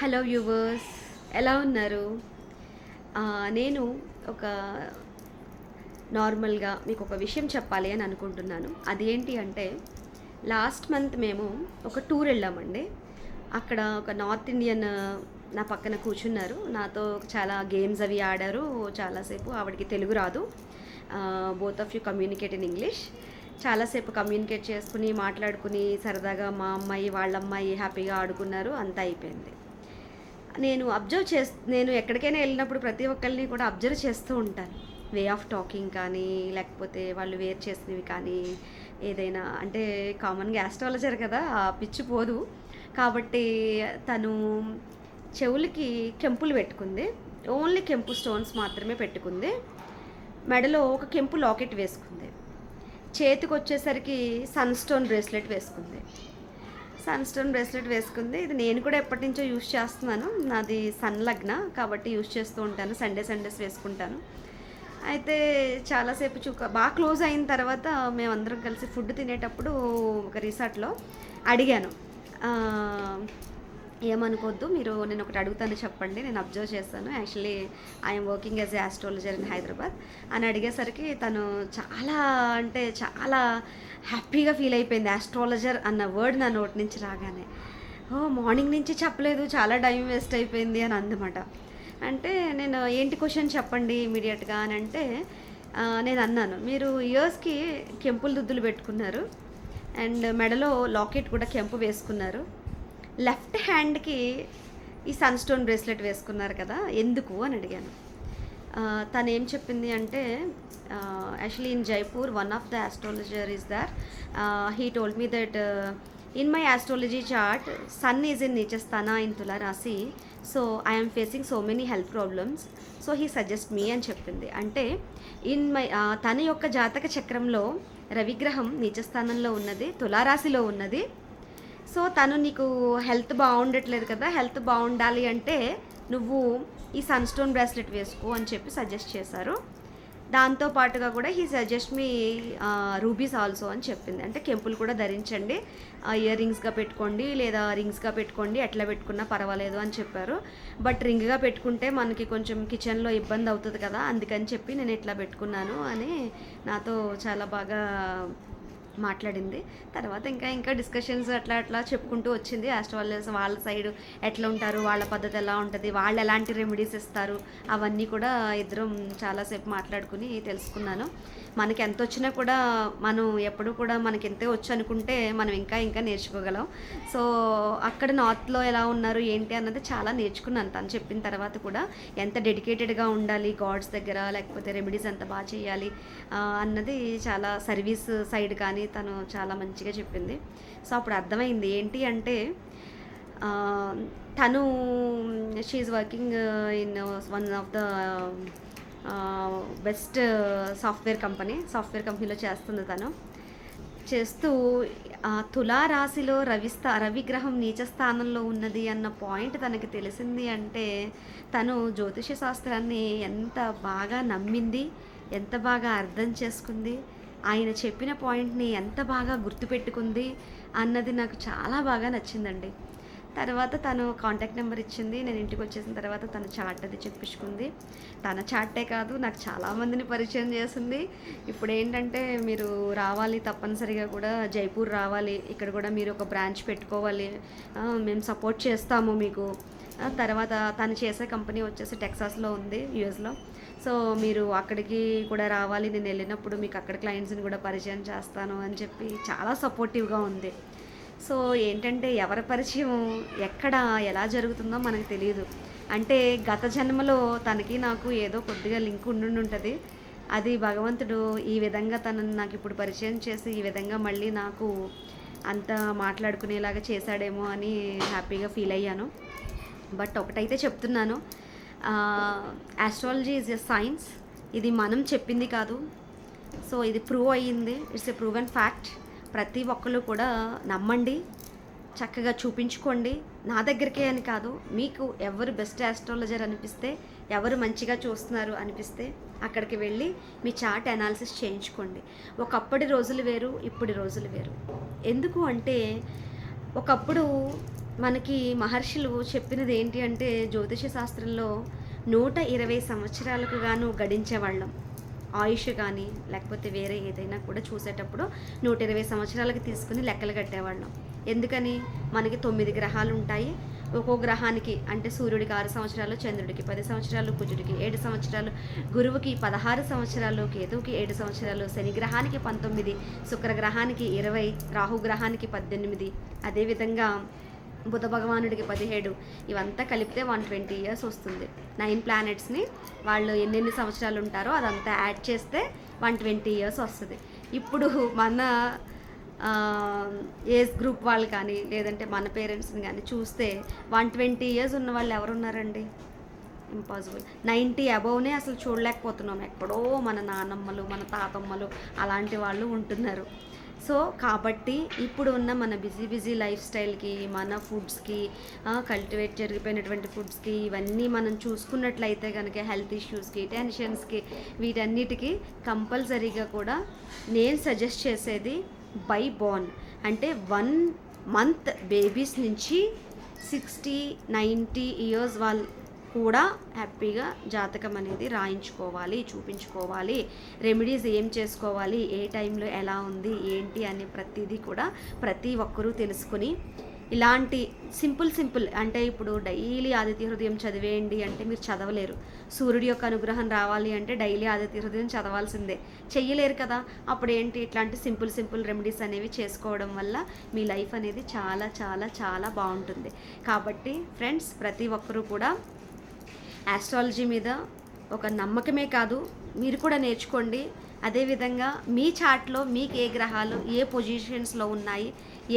Hello viewers ఎలా ఉన్నారు? నేను ఒక నార్మల్గా మీకు ఒక విషయం చెప్పాలి అని అనుకుంటున్నాను. అదేంటి అంటే లాస్ట్ మంత్ మేము ఒక టూర్ వెళ్ళామండి. అక్కడ ఒక నార్త్ ఇండియన్ నా పక్కన కూర్చున్నారు. నాతో చాలా గేమ్స్ అవి ఆడారు. చాలాసేపు ఆవిడకి తెలుగు రాదు. Both of you communicate in English చాలాసేపు కమ్యూనికేట్ చేసుకుని మాట్లాడుకుని సరదాగా మా అమ్మాయి వాళ్ళ అమ్మాయి హ్యాపీగా ఆడుకున్నారు. అంతా అయిపోయింది. నేను అబ్జర్వ్ చే నేను ఎక్కడికైనా వెళ్ళినప్పుడు ప్రతి ఒక్కరిని కూడా అబ్జర్వ్ చేస్తూ ఉంటాను. వే ఆఫ్ టాకింగ్ కానీ లేకపోతే వాళ్ళు వేర్ చేసినవి కానీ ఏదైనా అంటే కామన్గా యాస్ట్రాలజర్ కదా ఆ పిచ్చి పోదు. కాబట్టి తను చెవులకి కెంపులు పెట్టుకుంది. ఓన్లీ కెంపు స్టోన్స్ మాత్రమే పెట్టుకుంది. మెడలో ఒక కెంపు లాకెట్ వేసుకుంది. చేతికి వచ్చేసరికి సన్ స్టోన్ బ్రేస్లెట్ వేసుకుంది. సన్ స్టోన్ బ్రేస్లెట్ వేసుకుంది. ఇది నేను కూడా ఎప్పటి నుంచో యూస్ చేస్తున్నాను. నాది సన్ లగ్న కాబట్టి యూస్ చేస్తూ ఉంటాను. సండే సండేస్ వేసుకుంటాను. అయితే చాలాసేపు చూక బాగా క్లోజ్ అయిన తర్వాత మేమందరం కలిసి ఫుడ్ తినేటప్పుడు ఒక రిసార్ట్లో అడిగాను. ఏమనుకోవద్దు మీరు నేను ఒకటి అడుగుతాను చెప్పండి నేను అబ్జర్వ్ చేస్తాను. Actually I'm working as a astrologer in Hyderabad అని అడిగేసరికి తను చాలా అంటే చాలా హ్యాపీగా ఫీల్ అయిపోయింది. ఆస్ట్రాలజర్ అన్న వర్డ్ నా నోటి నుంచి రాగానే. ఓ మార్నింగ్ నుంచి చెప్పలేదు చాలా టైం వేస్ట్ అయిపోయింది అని అందమాట అంటే నేను ఏంటి క్వశ్చన్ చెప్పండి ఇమీడియట్గా అని అంటే నేను అన్నాను. మీరు ఇయర్స్కి కెంపులు దుద్దులు పెట్టుకున్నారు. అండ్ మెడలో లాకెట్ కూడా కెంపు వేసుకున్నారు. లెఫ్ట్ హ్యాండ్కి ఈ సన్ స్టోన్ బ్రేస్లెట్ వేసుకున్నారు కదా ఎందుకు అని అడిగాను. తను ఏం చెప్పింది అంటే actually in Jaipur one of the astrologer is there. He told me that in my astrology chart sun is in నీచస్థాన in తులా రాసి so I'm facing so many health problems so he suggest me అని చెప్పింది. అంటే in my తన యొక్క జాతక చక్రంలో రవిగ్రహం నీచస్థానంలో ఉన్నది తులారాశిలో ఉన్నది సో తను నీకు హెల్త్ బాగుండట్లేదు కదా హెల్త్ బాగుండాలి అంటే నువ్వు ఈ సన్ స్టోన్ బ్రాస్లెట్ వేసుకో అని చెప్పి సజెస్ట్ చేశారు. దాంతో పాటుగా కూడా he suggest me rubies also అని చెప్పింది. అంటే కెంపులు కూడా ధరించండి ఇయర్ రింగ్స్గా పెట్టుకోండి లేదా రింగ్స్గా పెట్టుకోండి ఎట్లా పెట్టుకున్నా పర్వాలేదు అని చెప్పారు. బట్ రింగ్గా పెట్టుకుంటే మనకి కొంచెం కిచెన్లో ఇబ్బంది అవుతుంది కదా అందుకని చెప్పి నేను ఇట్లా పెట్టుకున్నాను అని నాతో చాలా బాగా మాట్లాడింది. తర్వాత ఇంకా ఇంకా డిస్కషన్స్ అట్లా అట్లా చెప్పుకుంటూ వచ్చింది. ఆస్ట్రాలజర్స్ వాళ్ళ సైడ్ ఎట్లా ఉంటారు వాళ్ళ పద్ధతి ఎలా ఉంటుంది వాళ్ళు ఎలాంటి రెమెడీస్ ఇస్తారు అవన్నీ కూడా ఇద్దరం చాలాసేపు మాట్లాడుకుని తెలుసుకున్నాను. మనకి ఎంత వచ్చినా కూడా మనం ఎప్పుడు కూడా మనకి ఎంతే వచ్చు అనుకుంటే మనం ఇంకా ఇంకా నేర్చుకోగలం. సో అక్కడ నార్త్లో ఎలా ఉన్నారు ఏంటి అన్నది చాలా నేర్చుకున్నాను. తను చెప్పిన తర్వాత కూడా ఎంత డెడికేటెడ్గా ఉండాలి గాడ్స్ దగ్గర లేకపోతే రెమెడీస్ ఎంత బాగా చేయాలి అన్నది చాలా సర్వీస్ సైడ్ కానీ తను చాలా మంచిగా చెప్పింది. సో అప్పుడు అర్థమైంది ఏంటి అంటే తను she's working in one of the best software company software కంపెనీలో చేస్తుంది తను. చేస్తూ తులారాశిలో తులా రాశిలో రవిస్థా రవిగ్రహం నీచ స్థానంలో ఉన్నది అన్న పాయింట్ తనకి తెలిసింది అంటే తను జ్యోతిష శాస్త్రాన్ని ఎంత బాగా నమ్మింది ఎంత బాగా అర్థం చేసుకుంది ఆయన చెప్పిన పాయింట్ని ఎంత బాగా గుర్తుపెట్టుకుంది అన్నది నాకు చాలా బాగా నచ్చిందండి. తర్వాత తను కాంటాక్ట్ నెంబర్ ఇచ్చింది. నేను ఇంటికి వచ్చేసిన తర్వాత తన చార్ట్ అది చెప్పించుకుంది. తన చార్టే కాదు నాకు చాలామందిని పరిచయం చేసింది. ఇప్పుడు ఏంటంటే మీరు రావాలి తప్పనిసరిగా కూడా జైపూర్ రావాలి ఇక్కడ కూడా మీరు ఒక బ్రాంచ్ పెట్టుకోవాలి. మేము సపోర్ట్ చేస్తాము మీకు. తర్వాత తను చేసే కంపెనీ వచ్చేసి టెక్సాస్లో ఉంది యుఎస్లో. సో మీరు అక్కడికి కూడా రావాలి నేను వెళ్ళినప్పుడు మీకు అక్కడ క్లయింట్స్ని కూడా పరిచయం చేస్తాను అని చెప్పి చాలా సపోర్టివ్గా ఉంది. సో ఏంటంటే ఎవరి పరిచయం ఎక్కడ ఎలా జరుగుతుందో మనకు తెలియదు. అంటే గత జన్మలో తనకి నాకు ఏదో కొద్దిగా లింక్ ఉండి ఉంటుంది అది భగవంతుడు ఈ విధంగా తనని నాకు ఇప్పుడు పరిచయం చేసి ఈ విధంగా మళ్ళీ నాకు అంత మాట్లాడుకునేలాగా చేశాడేమో అని హ్యాపీగా ఫీల్ అయ్యాను. బట్ ఒకటైతే చెప్తున్నాను ఆస్ట్రాలజీ ఈజ్ ఎ సైన్స్ ఇది మనం చెప్పింది కాదు. సో ఇది ప్రూవ్ అయ్యింది. ఇట్స్ ఎ ప్రూవెన్ ఫ్యాక్ట్ ప్రతి ఒక్కరు కూడా నమ్మండి. చక్కగా చూపించుకోండి. నా దగ్గరికే అని కాదు మీకు ఎవరు బెస్ట్ ఆస్ట్రాలజర్ అనిపిస్తే ఎవరు మంచిగా చూస్తున్నారు అనిపిస్తే అక్కడికి వెళ్ళి మీ చార్ట్ అనాలిసిస్ చేయించుకోండి. ఒకప్పటి రోజులు వేరు ఇప్పటి రోజులు వేరు. ఎందుకు అంటే ఒకప్పుడు మనకి మహర్షులు చెప్పినది ఏంటి అంటే జ్యోతిష శాస్త్రంలో నూట ఇరవై సంవత్సరాలకు గాను గడించేవాళ్ళం. ఆయుష్ కానీ లేకపోతే వేరే ఏదైనా కూడా చూసేటప్పుడు నూట ఇరవై సంవత్సరాలకి తీసుకుని లెక్కలు కట్టేవాళ్ళం. ఎందుకని? మనకి తొమ్మిది గ్రహాలు ఉంటాయి. ఒక్కో గ్రహానికి అంటే సూర్యుడికి ఆరు సంవత్సరాలు చంద్రుడికి పది సంవత్సరాలు కుజుడికి ఏడు సంవత్సరాలు గురువుకి పదహారు సంవత్సరాలు కేతువుకి ఏడు సంవత్సరాలు శని గ్రహానికి పంతొమ్మిది శుక్ర గ్రహానికి ఇరవై రాహు గ్రహానికి పద్దెనిమిది. అదేవిధంగా బుధ భగవానుడికి పదిహేడు. ఇవంతా కలిపితే వన్ ట్వంటీ ఇయర్స్ వస్తుంది. నైన్ ప్లానెట్స్ని వాళ్ళు ఎన్నెన్ని సంవత్సరాలు ఉంటారో అదంతా యాడ్ చేస్తే వన్ ట్వంటీ ఇయర్స్ వస్తుంది. ఇప్పుడు మన ఏజ్ గ్రూప్ వాళ్ళు కానీ లేదంటే మన పేరెంట్స్ని కానీ చూస్తే వన్ ట్వంటీ ఇయర్స్ ఉన్న వాళ్ళు ఎవరున్నారండి? ఇంపాసిబుల్. నైంటీ అబౌవ్నే అసలు చూడలేకపోతున్నాం. ఎక్కడో మన నానమ్మలు మన తాతమ్మలు అలాంటి వాళ్ళు ఉంటున్నారు. సో కాబట్టి ఇప్పుడు ఉన్న మన బిజీ బిజీ లైఫ్ స్టైల్కి మన ఫుడ్స్కి కల్టివేట్ జరిగిపోయినటువంటి ఫుడ్స్కి ఇవన్నీ మనం చూసుకున్నట్లయితే కనుక హెల్త్ ఇష్యూస్కి టెన్షన్స్కి వీటన్నిటికీ కంపల్సరీగా కూడా నేను సజెస్ట్ చేసేది బై బోర్న్. అంటే వన్ మంత్ బేబీస్ నుంచి సిక్స్టీ నైంటీ ఇయర్స్ వాళ్ళ కూడా హ్యాపీగా జాతకం అనేది రాయించుకోవాలి చూపించుకోవాలి. రెమెడీస్ ఏం చేసుకోవాలి ఏ టైంలో ఎలా ఉంది ఏంటి అని ప్రతిదీ కూడా ప్రతి ఒక్కరూ తెలుసుకుని ఇలాంటి సింపుల్ సింపుల్ అంటే ఇప్పుడు డైలీ ఆదిత్య హృదయం చదివేయండి అంటే మీరు చదవలేరు. సూర్యుడి యొక్క అనుగ్రహం రావాలి అంటే డైలీ ఆదిత్య హృదయం చదవాల్సిందే. చెయ్యలేరు కదా. అప్పుడు ఏంటి ఇట్లాంటి సింపుల్ సింపుల్ రెమెడీస్ అనేవి చేసుకోవడం వల్ల మీ లైఫ్ అనేది చాలా చాలా చాలా బాగుంటుంది. కాబట్టి ఫ్రెండ్స్ ప్రతి ఒక్కరూ కూడా ఆస్ట్రాలజీ మీద ఒక నమ్మకమే కాదు. మీరు కూడా నేర్చుకోండి. అదేవిధంగా మీ చాట్లో మీకు ఏ గ్రహాలు ఏ పొజిషన్స్లో ఉన్నాయి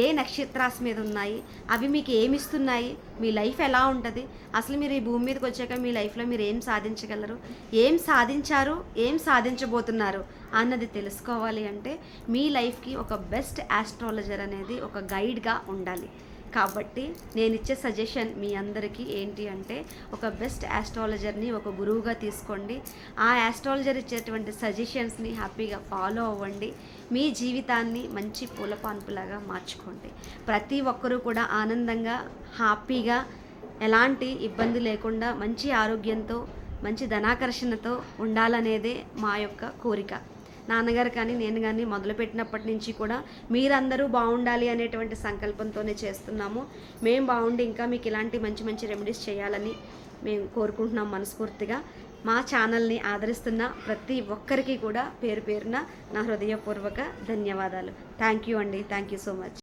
ఏ నక్షత్రాస్ మీద ఉన్నాయి అవి మీకు ఏమిస్తున్నాయి మీ లైఫ్ ఎలా ఉంటుంది? అసలు మీరు ఈ భూమి మీదకి వచ్చాక మీ లైఫ్లో మీరు ఏం సాధించగలరు? ఏం సాధించారు? ఏం సాధించబోతున్నారు? అన్నది తెలుసుకోవాలి అంటే మీ లైఫ్కి ఒక బెస్ట్ ఆస్ట్రాలజర్ అనేది ఒక గైడ్గా ఉండాలి. కాబట్టి నేను ఇచ్చే సజెషన్ మీ అందరికీ ఏంటి అంటే ఒక బెస్ట్ యాస్ట్రాలజర్ని ఒక గురువుగా తీసుకోండి. ఆ యాస్ట్రాలజర్ ఇచ్చేటువంటి సజెషన్స్ని హ్యాపీగా ఫాలో అవ్వండి. మీ జీవితాన్ని మంచి పూలపాన్పులాగా మార్చుకోండి. ప్రతి ఒక్కరూ కూడా ఆనందంగా హ్యాపీగా ఎలాంటి ఇబ్బంది లేకుండా మంచి ఆరోగ్యంతో మంచి ధనాకర్షణతో ఉండాలనేదే మా యొక్క కోరిక. నాన్నగారు కానీ నేను కానీ మొదలుపెట్టినప్పటి నుంచి కూడా మీరందరూ బాగుండాలి అనేటువంటి సంకల్పంతోనే చేస్తున్నాము. మేము బాగుండి ఇంకా మీకు ఇలాంటి మంచి మంచి రెమెడీస్ చేయాలని మేము కోరుకుంటున్నాం మనస్ఫూర్తిగా. మా ఛానల్ని ఆదరిస్తున్న ప్రతి ఒక్కరికి కూడా పేరు పేరున నా హృదయపూర్వక ధన్యవాదాలు. థ్యాంక్ యూ అండి. Thank you so much